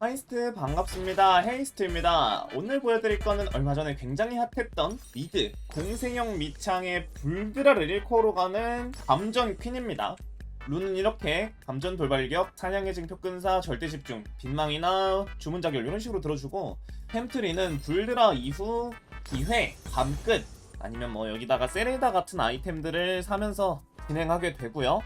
하이스트 반갑습니다. 헤이스트입니다. 오늘 보여드릴 거는 얼마 전에 굉장히 핫했던 미드 공생형 미창의 불드라를 1코로 가는 감전 퀸입니다. 룬은 이렇게 감전 돌발격, 사냥의 증표 끈사, 절대 집중, 빈망이나 주문 자결 이런 식으로 들어주고 햄트리는 불드라 이후 기회, 밤끝 아니면 뭐 여기다가 세레다 같은 아이템들을 사면서 진행하게 되고요.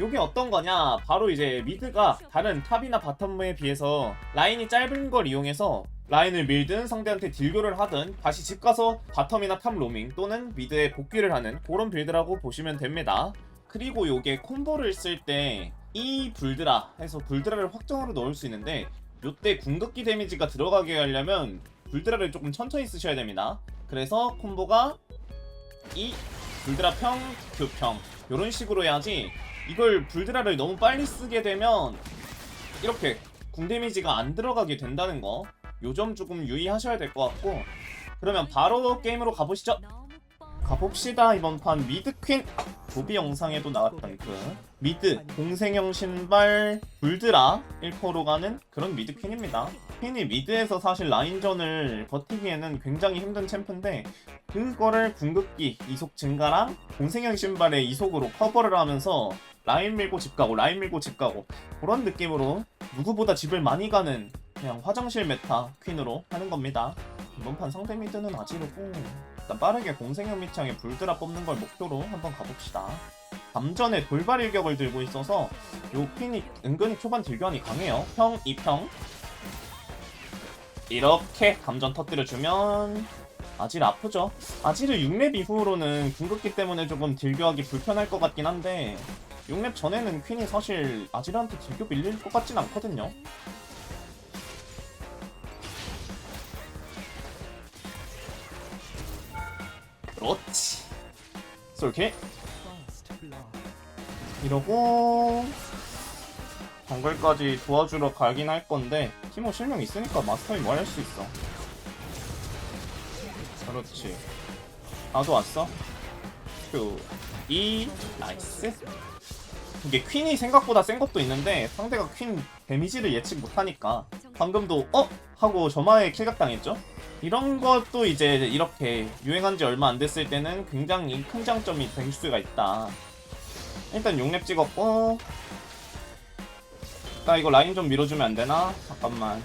요게 어떤 거냐? 바로 이제 미드가 다른 탑이나 바텀에 비해서 라인이 짧은 걸 이용해서 라인을 밀든 상대한테 딜교를 하든 다시 집 가서 바텀이나 탑 로밍 또는 미드에 복귀를 하는 그런 빌드라고 보시면 됩니다. 그리고 요게 콤보를 쓸 때 이 불드라 해서 불드라를 확정으로 넣을 수 있는데 요때 궁극기 데미지가 들어가게 하려면 불드라를 조금 천천히 쓰셔야 됩니다. 그래서 콤보가 이 불드라 평, 교평 요런 식으로 해야지 이걸 불드라를 너무 빨리 쓰게 되면 이렇게 궁 데미지가 안 들어가게 된다는 거. 요점 조금 유의하셔야 될 것 같고 그러면 바로 게임으로 가보시죠. 가봅시다 이번 판 미드 퀸 도비 영상에도 나왔던 그 미드 공생형 신발 불드라 1포로 가는 그런 미드 퀸입니다. 퀸이 미드에서 사실 라인전을 버티기에는 굉장히 힘든 챔프인데 그거를 궁극기 이속 증가랑 공생형 신발의 이속으로 커버를 하면서 라인 밀고 집 가고 라인 밀고 집 가고 그런 느낌으로 누구보다 집을 많이 가는 그냥 화장실 메타 퀸으로 하는 겁니다. 이번 판 상대 미드는 아지르고 일단 빠르게 공생형 밑창에 불드라 뽑는 걸 목표로 한번 가봅시다. 감전에 돌발 일격을 들고 있어서 요 퀸이 은근히 초반 딜견이 강해요. 평, 2평 이렇게 감전 터뜨려주면 아질 아프죠. 아질을 6렙 이후로는 궁극기 때문에 조금 딜교하기 불편할 것 같긴 한데 6렙 전에는 퀸이 사실 아질한테 딜교 밀릴 것 같진 않거든요. 그렇지. 솔킬. 이러고 정글까지 도와주러 가긴 할 건데 티모 실명 있으니까 마스터이 뭐할 수 있어. 그렇지. 나도 왔어. 큐. 이 나이스. 이게 퀸이 생각보다 센 것도 있는데 상대가 퀸 데미지를 예측 못하니까 방금도 어 하고 저마에 킬각 당했죠. 이런 것도 이제 이렇게 유행한 지 얼마 안 됐을 때는 굉장히 큰 장점이 될 수가 있다. 일단 6렙 찍었고 나 이거 라인 좀 밀어주면 안 되나? 잠깐만.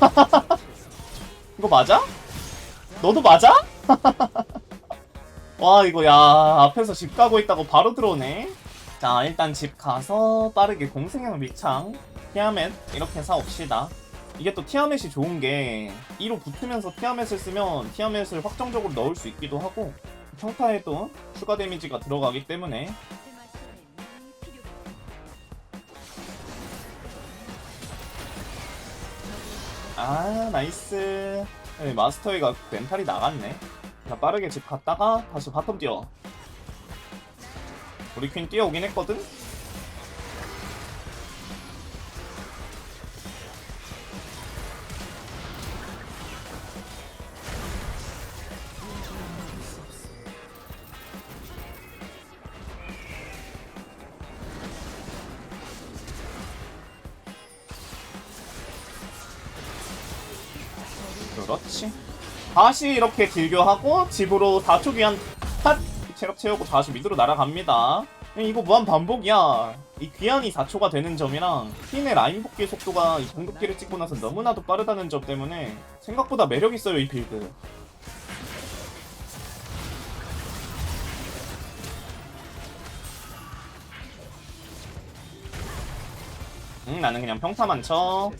이거 맞아? 너도 맞아? 와 이거 야 앞에서 집 가고 있다고 바로 들어오네 자 일단 집 가서 빠르게 공생형 밑창 티아멧 이렇게 사옵시다 이게 또 티아멧이 좋은 게 2로 붙으면서 티아멧을 쓰면 티아멧을 확정적으로 넣을 수 있기도 하고 평타에도 추가 데미지가 들어가기 때문에 아 나이스. 네, 마스터이가 멘탈이 나갔네. 자 빠르게 집 갔다가 다시 바텀 뛰어. 우리 퀸 뛰어오긴 했거든? 그렇지 다시 이렇게 딜교하고 집으로 4초 기한 탓 체력 채우고 다시 미드로 날아갑니다. 이거 무한 반복이야. 이 귀환이 4초가 되는 점이랑 퀸의 라인 복귀 속도가 이 공격기를 찍고 나서 너무나도 빠르다는 점 때문에 생각보다 매력 있어요 이 빌드. 응 나는 그냥 평타만 쳐.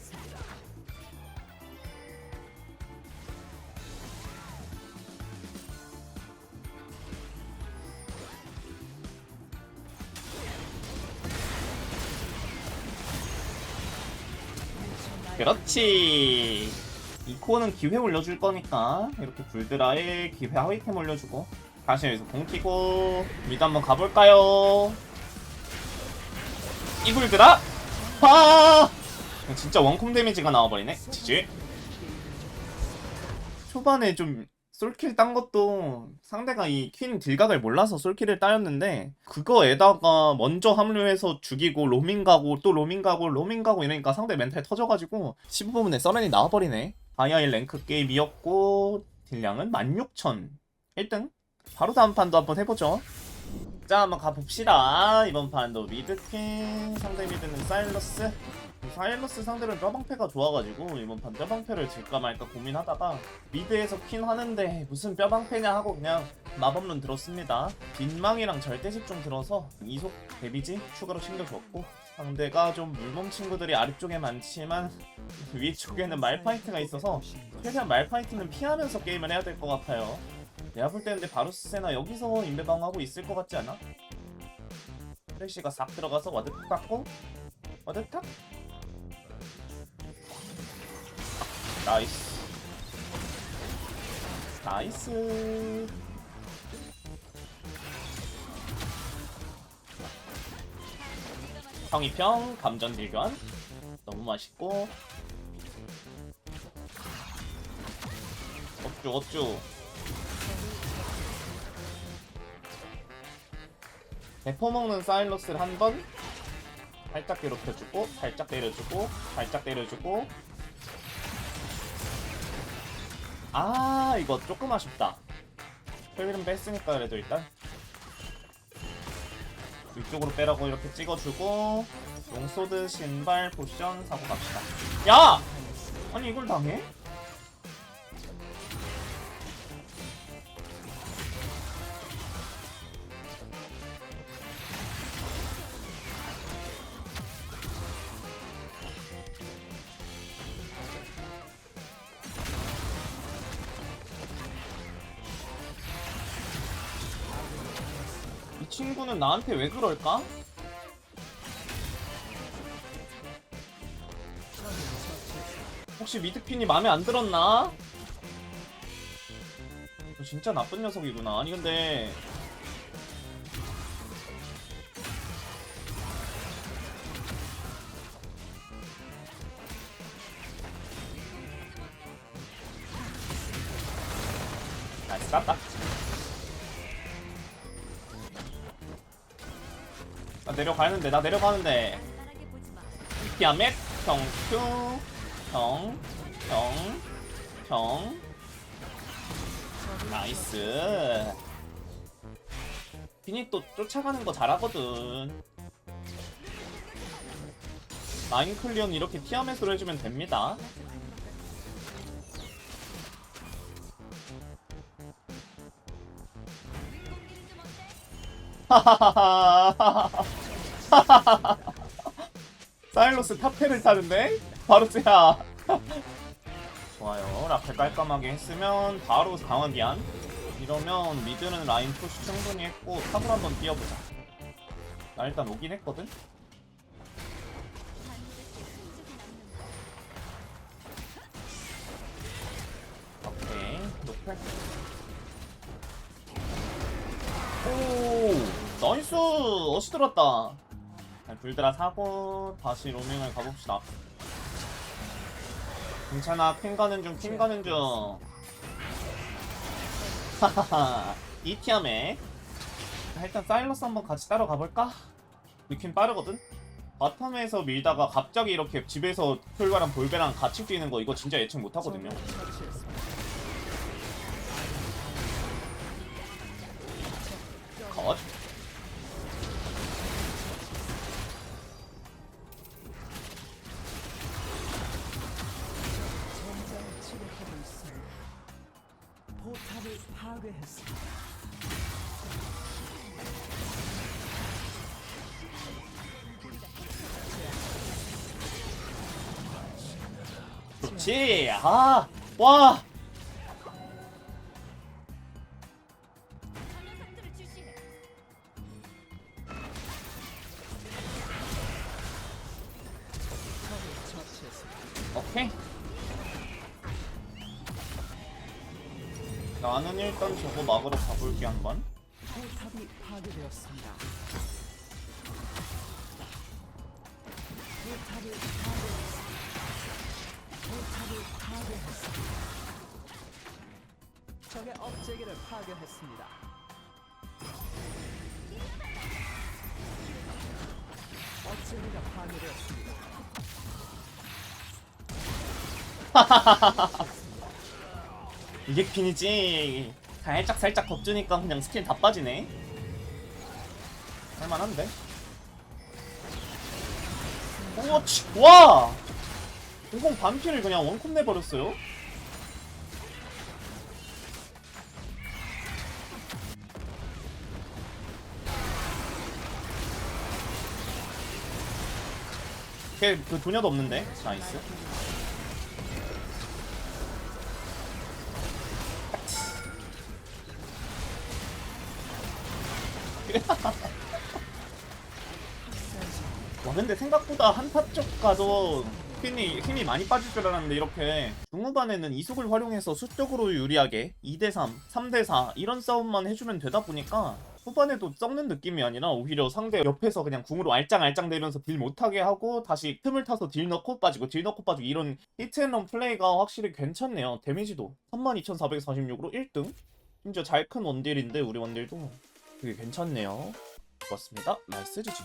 그렇지. 이 코어는 기회 올려줄 거니까 이렇게 불드라에 기회 하위템 올려주고 다시 여기서 공 키고 미드 한번 가볼까요? 이 불드라? 아! 진짜 원콤 데미지가 나와버리네. 지지. 초반에 좀 솔킬 딴 것도 상대가 이 퀸 딜각을 몰라서 솔킬을 따였는데 그거에다가 먼저 합류해서 죽이고 로밍 가고 또 로밍 가고 로밍 가고 이러니까 상대 멘탈 터져가지고 15분에 서렌이 나와버리네. 바이아일 랭크 게임이었고 딜량은 16,000 1등. 바로 다음 판도 한번 해보죠. 자 한번 가봅시다. 이번 판도 미드퀸 상대 미드는 사일러스 사일러스 상대는 뼈방패가 좋아가지고 이번 판 뼈방패를 질까 말까 고민하다가 미드에서 퀸 하는데 무슨 뼈방패냐 하고 그냥 마법론 들었습니다. 빈망이랑 절대집중 들어서 이속 데미지 추가로 챙겨줬고 상대가 좀 물몸 친구들이 아래쪽에 많지만 위쪽에는 말파이트가 있어서 최대한 말파이트는 피하면서 게임을 해야 될 것 같아요. 내가 볼 때는 바루스세나 여기서 인베방하고 있을 것 같지 않아? 프레쉬가 싹 들어가서 와드 탁 깎고 와드 탁 나이스. 나이스. 형이평 감전 딜견 너무 맛있고. 어쭈 어쭈 대포 먹는 사일러스를 한번 살짝 괴롭혀주고 살짝 때려주고 살짝 때려주고 아 이거 조금 아쉽다 혈기름 뺐으니까 그래도 일단 위쪽으로 빼라고 이렇게 찍어주고 용소드 신발 포션 사고 갑시다 야! 아니 이걸 당해? 친구는 나한테 왜 그럴까? 혹시 미드핀이 마음에 안 들었나? 너 진짜 나쁜 녀석이구나. 아니 근데 내려가는데 나 내려가는데. 피아멧 경큐 경경경 나이스. 비니 또 쫓아가는 거 잘하거든. 마인 클리어는 이렇게 티아멧으로 해주면 됩니다 사일로스 탑패를 타는데? 바루스야. 좋아요. 라펠 깔끔하게 했으면 바로 강화기한 이러면 미드는 라인 푸시 충분히 했고 탑을 한번 뛰어보자. 나 일단 오긴 했거든? 오케이. 노펠 오 나이스! 어시 들었다 불드라 사고 다시 로밍을 가봅시다 괜찮아 퀸 가는 중퀸 가는 중 하하하 이티아메 일단 사일러스 한번 같이 따러 가볼까? 느낌 빠르거든? 바텀에서 밀다가 갑자기 이렇게 집에서 풀바랑 볼베랑 같이 뛰는 거 이거 진짜 예측 못하거든요 컷 좋지 아 와! 오케이 나는 일단 저거 막으러 가볼게 한번 포탑이 파괴되었습니다. 포탑을 파괴했습니다. 적의 업체계를 파괴했습니다. 업체계가 파괴되었습니다. 이게 핀이지. 살짝 살짝 겁주니까 그냥 스킬 다 빠지네. 할만한데? 오, 치, 와! 공공 반피를 그냥 원콤 내버렸어요? 걔그 도녀도 없는데? 나이스. 와 근데 생각보다 한타 쪽 가 도 퀸이 힘이 많이 빠질 줄 알았는데 이렇게 중후반에는 이속을 활용해서 수적으로 유리하게 2대3, 3대4 이런 싸움만 해주면 되다 보니까 후반에도 썩는 느낌이 아니라 오히려 상대 옆에서 그냥 궁으로 알짱알짱 대면서 딜 못하게 하고 다시 틈을 타서 딜 넣고 빠지고 딜 넣고 빠지고 이런 히트앤런 플레이가 확실히 괜찮네요. 데미지도 32,446으로 1등? 심지어 잘 큰 원딜인데 우리 원딜도 되게 괜찮네요. 좋았습니다. 나이스 지지